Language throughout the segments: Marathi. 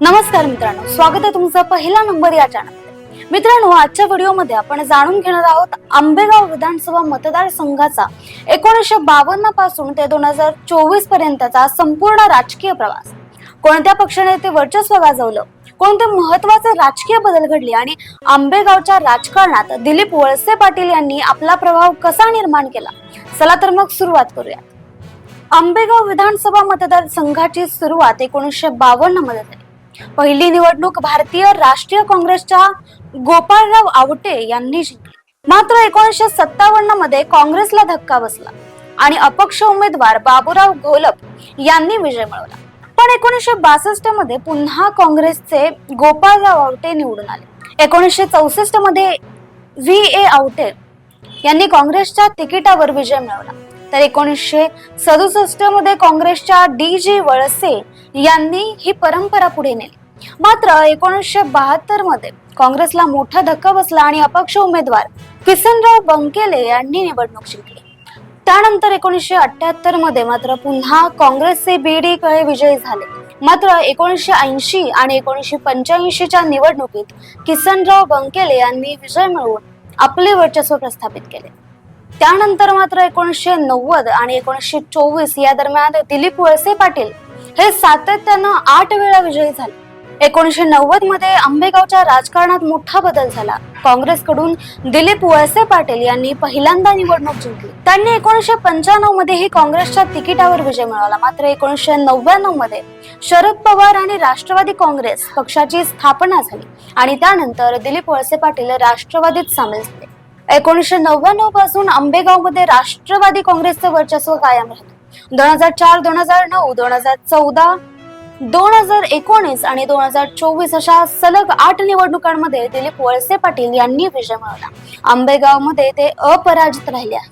नमस्कार मित्रांनो स्वागत आहे तुमचं पहिला नंबर या चॅनल मित्रांनो आजच्या व्हिडिओमध्ये आपण जाणून घेणार आहोत आंबेगाव विधानसभा मतदारसंघाचा एकोणीसशे बावन्नपासून ते दोन हजार चोवीस पर्यंतचा संपूर्ण राजकीय प्रवास. कोणत्या पक्षाने ते वर्चस्व गाजवलं? कोणते महत्त्वाचे राजकीय बदल घडले? आणि आंबेगावच्या राजकारणात दिलीप वळसे पाटील यांनी आपला प्रभाव कसा निर्माण केला? चला तर मग सुरुवात करूया आंबेगाव विधानसभा मतदारसंघाची सुरुवात एकोणीसशे बावन्नमध्ये झाली. पहिली निवडणूक भारतीय राष्ट्रीय काँग्रेसच्या गोपाळराव आवटे यांनी जिंकली. मात्र एकोणीसशे सत्तावन्नमध्ये काँग्रेसला धक्का बसला आणि अपक्ष उमेदवार बाबूराव घोलप यांनी विजय मिळवला. पण एकोणीसशे बासष्टमध्ये पुन्हा काँग्रेसचे गोपाळराव आवटे निवडून आले. एकोणीसशे चौसष्टमध्ये व्ही. ए. आवटे यांनी काँग्रेसच्या तिकिटावर विजय मिळवला. तर एकोणीसशे सदुसष्टमध्ये काँग्रेसच्या डी जी वळसे यांनी ही परंपरा पुढे नेली. मात्र एकोणीसशे बहात्तरमध्ये काँग्रेसला मोठा धक्का बसला आणि अपक्ष उमेदवार किसनराव बंकेले यांनी निवडणूक जिंकली. त्यानंतर एकोणीसशे अठ्याहत्तरमध्ये मात्र पुन्हा काँग्रेसचे बीडी कळे विजयी झाले. मात्र एकोणीसशे ऐंशी आणि एकोणीसशे पंच्याऐंशीच्या निवडणुकीत किसनराव बंकेले यांनी विजय मिळवून आपले वर्चस्व प्रस्थापित केले. त्यानंतर मात्र एकोणीसशे नव्वद आणि एकोणीसशे चोवीस या दरम्यान दिलीप वळसे पाटील हे सातत्यानं आठ वेळा विजयी झाले. एकोणीसशे नव्वदमध्ये आंबेगावच्या राजकारणात मोठा बदल झाला. काँग्रेसकडून दिलीप वळसे पाटील यांनी पहिल्यांदा निवडणूक जिंकली. त्यांनी एकोणीसशे पंच्याण्णव मध्येही काँग्रेसच्या तिकिटावर विजय मिळवला. मात्र एकोणीसशे नव्याण्णवमध्ये शरद पवार आणि राष्ट्रवादी काँग्रेस पक्षाची स्थापना झाली आणि त्यानंतर दिलीप वळसे पाटील राष्ट्रवादीत सामील झाले. एकोणीसशे नव्याण्णवपासून आंबेगावमध्ये राष्ट्रवादी काँग्रेसचं वर्चस्व कायम राहिलं दोन हजार चार दोन हजार नऊ दोन हजार चौदा दोन हजार एकोणीस आणि दोन हजार चोवीस अशा सलग आठ निवडणुकांमध्ये दिलीप वळसे पाटील यांनी विजय मिळवला. आंबेगावमध्ये ते अपराजित राहिले आहेत.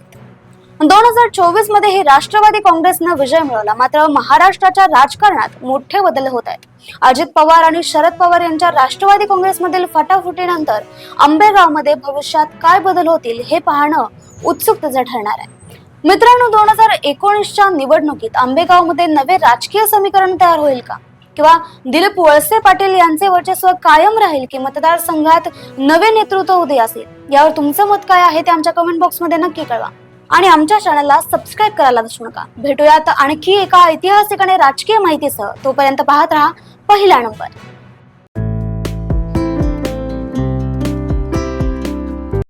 दोन हजार चोवीसमध्ये ही राष्ट्रवादी काँग्रेसनं विजय मिळवला. मात्र महाराष्ट्राच्या राजकारणात मोठे बदल होत आहेत. अजित पवार आणि शरद पवार यांच्या राष्ट्रवादी काँग्रेसमधील फटाफुटीनंतर आंबेगावमध्ये भविष्यात काय बदल होतील हे पाहणं उत्सुकतेचं ठरणार आहे. मित्रांनो दोन हजार एकोणीसच्या निवडणुकीत आंबेगावमध्ये नवे राजकीय समीकरण तयार होईल का? किंवा दिलीप वळसे पाटील यांचे वर्चस्व कायम राहील की मतदारसंघात नवे नेतृत्व उदय असेल यावर तुमचं मत काय आहे ते आमच्या कमेंट बॉक्समध्ये नक्की कळवा. आणि आमच्या चॅनलला सबस्क्राईब करायला विसरू नका. भेटूयात आणखी एका ऐतिहासिक आणि राजकीय माहितीसह. तोपर्यंत पाहत राहा पहिला नंबर